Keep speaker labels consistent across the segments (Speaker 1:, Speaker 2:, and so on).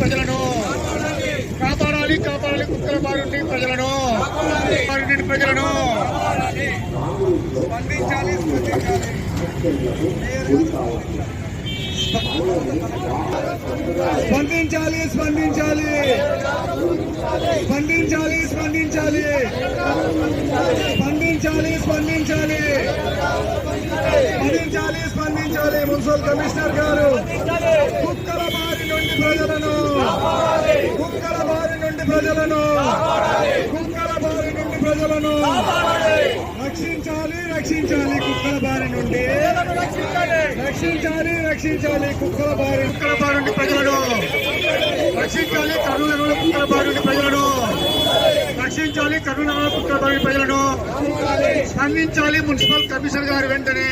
Speaker 1: ప్రజలను. కాపాడాలి కాపాడాలి. కుక్కల బారి నుండి ప్రజలను. బారి నుండి ప్రజలను. స్పందించాలి స్పందించాలి. స్పందించాలి స్పందించాలి. స్పందించాలి స్పందించాలి. స్పందించాలి స్పందించాలి. స్పందించాలి స్పందించాలి. మున్సిపల్ కమిషనర్ గారు కుక్కల బారి నుండి ప్రజలను. కుక్కల బారి నుండి ప్రజలను. కుక్కల బారి నుండి ప్రజలను. రక్షించాలి రక్షించాలి కుక్కల బారి నుండి. రక్షించాలి. రక్షించాలి కుక్కల బారి కుక్కల బారి నుండి ప్రజలను. రక్షించాలి కర్నూలు కుక్కల బారి నుండి ప్రజలను. రక్షించాలి కర్నూలు కుక్కల బారి ప్రజలను. స్పందించాలి మున్సిపల్ కమిషనర్ గారు వెంటనే.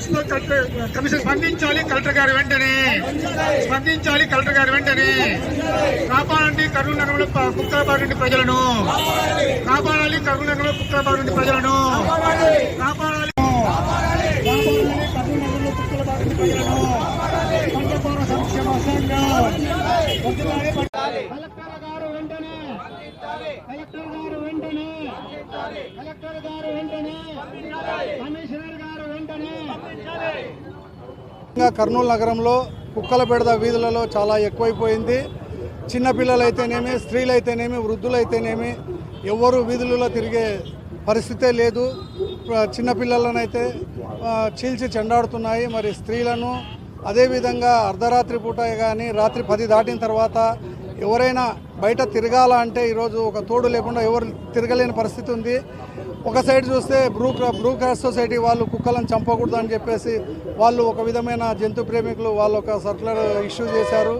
Speaker 1: స్పందించాలి మున్సిపల్ కలెక్టర్ కమిషన్ స్పందించాలి కలెక్టర్ గారు వెంటనే. స్పందించాలి కలెక్టర్ గారు వెంటనే. కాపాడండి కర్నూలు నగరంలో కుక్కలపాడు నుండి ప్రజలను. కాపాడాలి కర్నూలు నగరంలో కుక్కలపాడు నుండి ప్రజలను. కాపాడాలి. కాపాడాలి నగరంలో కుక్కల నుండి ప్రజలను. సంక్షేమ సంఘం వదిలాలి పట్ట- కలెక్టర్ గారు వెంటనే కలెక్టర్ గారు వెంటనే. కలెక్టర్ గారు వెంటనే. కమిషనర్ గారు వెంటనే.
Speaker 2: కర్నూలు నగరంలో కుక్కల బెడద వీధులలో చాలా ఎక్కువైపోయింది. చిన్నపిల్లలైతేనేమి స్త్రీలైతేనేమి వృద్ధులైతేనేమి ఎవ్వరూ వీధులలో తిరిగే పరిస్థితే లేదు. చిన్నపిల్లలనైతే చీల్చి చెండాడుతున్నాయి. మరి స్త్రీలను అదేవిధంగా అర్ధరాత్రి పూట కానీ రాత్రి పది దాటిన తర్వాత ఎవరైనా బయట తిరగాల అంటే ఈరోజు ఒక తోడు లేకుండా ఎవరు తిరగలేని పరిస్థితి ఉంది. ఒక సైడ్ చూస్తే బ్రూ బ్రూ క్రాస్ సొసైటీ వాళ్ళు కుక్కలను చంపకూడదు అని చెప్పేసి వాళ్ళు ఒక విధమైన జంతు ప్రేమికులు వాళ్ళు ఒక సర్కులర్ ఇష్యూ చేశారు.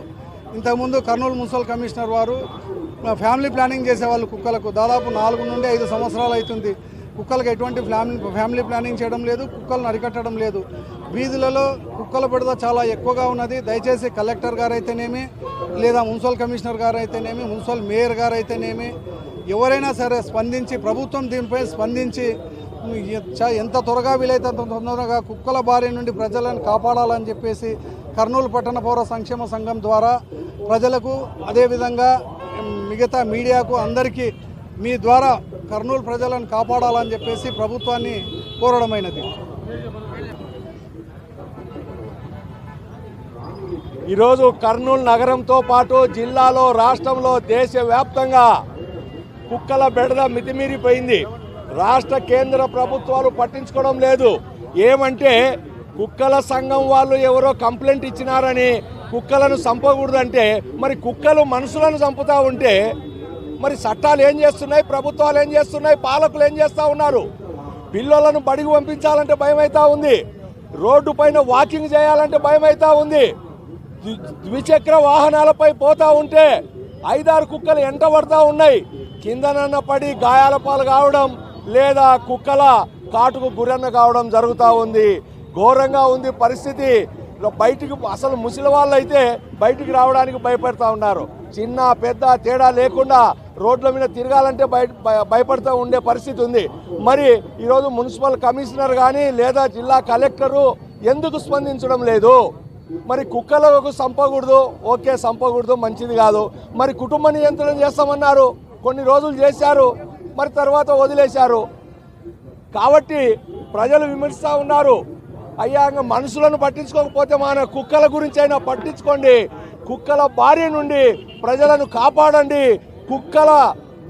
Speaker 2: ఇంతకుముందు కర్నూలు మున్సిపల్ కమిషనర్ వారు ఫ్యామిలీ ప్లానింగ్ చేసే వాళ్ళు కుక్కలకు. దాదాపు నాలుగు నుండి ఐదు సంవత్సరాలు అవుతుంది. కుక్కలకు ఎటువంటి ఫ్యామిలీ ఫ్యామిలీ ప్లానింగ్ చేయడం లేదు కుక్కలను అరికట్టడం లేదు. వీధులలో కుక్కల బెడద చాలా ఎక్కువగా ఉన్నది. దయచేసి కలెక్టర్ గారు అయితేనేమి లేదా మున్సిపల్ కమిషనర్ గారు అయితేనేమి మున్సిపల్ మేయర్ గారు అయితేనేమి ఎవరైనా సరే స్పందించి ప్రభుత్వం దీనిపై స్పందించి ఎంత త్వరగా వీలైతే అంత తొందరగా కుక్కల బారి నుండి ప్రజలను కాపాడాలని చెప్పేసి కర్నూలు పట్టణ పౌర సంక్షేమ సంఘం ద్వారా ప్రజలకు అదేవిధంగా మిగతా మీడియాకు అందరికీ మీ ద్వారా కర్నూలు ప్రజలను కాపాడాలని చెప్పేసి ప్రభుత్వాన్ని కోరడమైనది.
Speaker 3: ఈరోజు కర్నూలు నగరంతో పాటు జిల్లాలో రాష్ట్రంలో దేశవ్యాప్తంగా కుక్కల బెడద మితిమీరిపోయింది. రాష్ట్ర కేంద్ర ప్రభుత్వాలు పట్టించుకోవడం లేదు. ఏమంటే కుక్కల సంఘం వాళ్ళు ఎవరో కంప్లైంట్ ఇచ్చినారని కుక్కలను చంపకూడదంటే మరి కుక్కలు మనుషులను చంపుతూ ఉంటే మరి చట్టాలు ఏం చేస్తున్నాయి? ప్రభుత్వాలు ఏం చేస్తున్నాయి? పాలకులు ఏం చేస్తూ ఉన్నారు? పిల్లలను బడికి పంపించాలంటే భయం అవుతా ఉంది. రోడ్డు పైన వాకింగ్ చేయాలంటే భయం అవుతా ఉంది ద్విచక్ర వాహనాలపై పోతా ఉంటే ఐదారు కుక్కలు ఎంట పడతా ఉన్నాయి. కిందనన్న పడి గాయాల పాలు కావడం లేదా కుక్కల కాటుకు గురన్న కావడం జరుగుతూ ఉంది. ఘోరంగా ఉంది పరిస్థితి. బయటికి అసలు ముసలి వాళ్ళు అయితే బయటికి రావడానికి భయపడతా ఉన్నారు. చిన్న పెద్ద తేడా లేకుండా రోడ్ల మీద తిరగాలంటే బయ భయ- భయపడుతూ ఉండే పరిస్థితి ఉంది. మరి ఈరోజు మున్సిపల్ కమిషనర్ కానీ లేదా జిల్లా కలెక్టరు ఎందుకు స్పందించడం లేదు? మరి కుక్కలకు చంపకూడదు ఓకే చంపకూడదు మంచిది కాదు. మరి కుటుంబ నియంత్రణ చేస్తామన్నారు. కొన్ని రోజులు చేశారు. మరి తర్వాత వదిలేశారు. కాబట్టి ప్రజలు విమర్శిస్తూ ఉన్నారు. అయ్యా మనుషులను పట్టించుకోకపోతే మన కుక్కల గురించి అయినా పట్టించుకోండి. కుక్కల భార్య నుండి ప్రజలను కాపాడండి. కుక్కల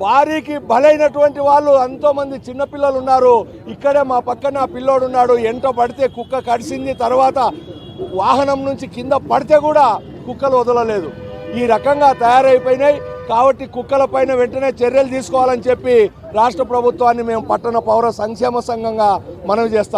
Speaker 3: భారీకి బలైనటువంటి వాళ్ళు ఎంతోమంది చిన్నపిల్లలు ఉన్నారు ఇక్కడే మా పక్కన పిల్లోడు ఉన్నాడు ఎంట పడితే కుక్క కడిసింది తర్వాత వాహనం నుంచి కింద పడితే కూడా కుక్కలు వదలలేదు. ఈ రకంగా తయారైపోయినాయి. కాబట్టి కుక్కల పైన వెంటనే చర్యలు తీసుకోవాలని చెప్పి రాష్ట్ర ప్రభుత్వాన్ని మేము పట్టణ పౌర సంక్షేమ సంఘంగా మనవి చేస్తాం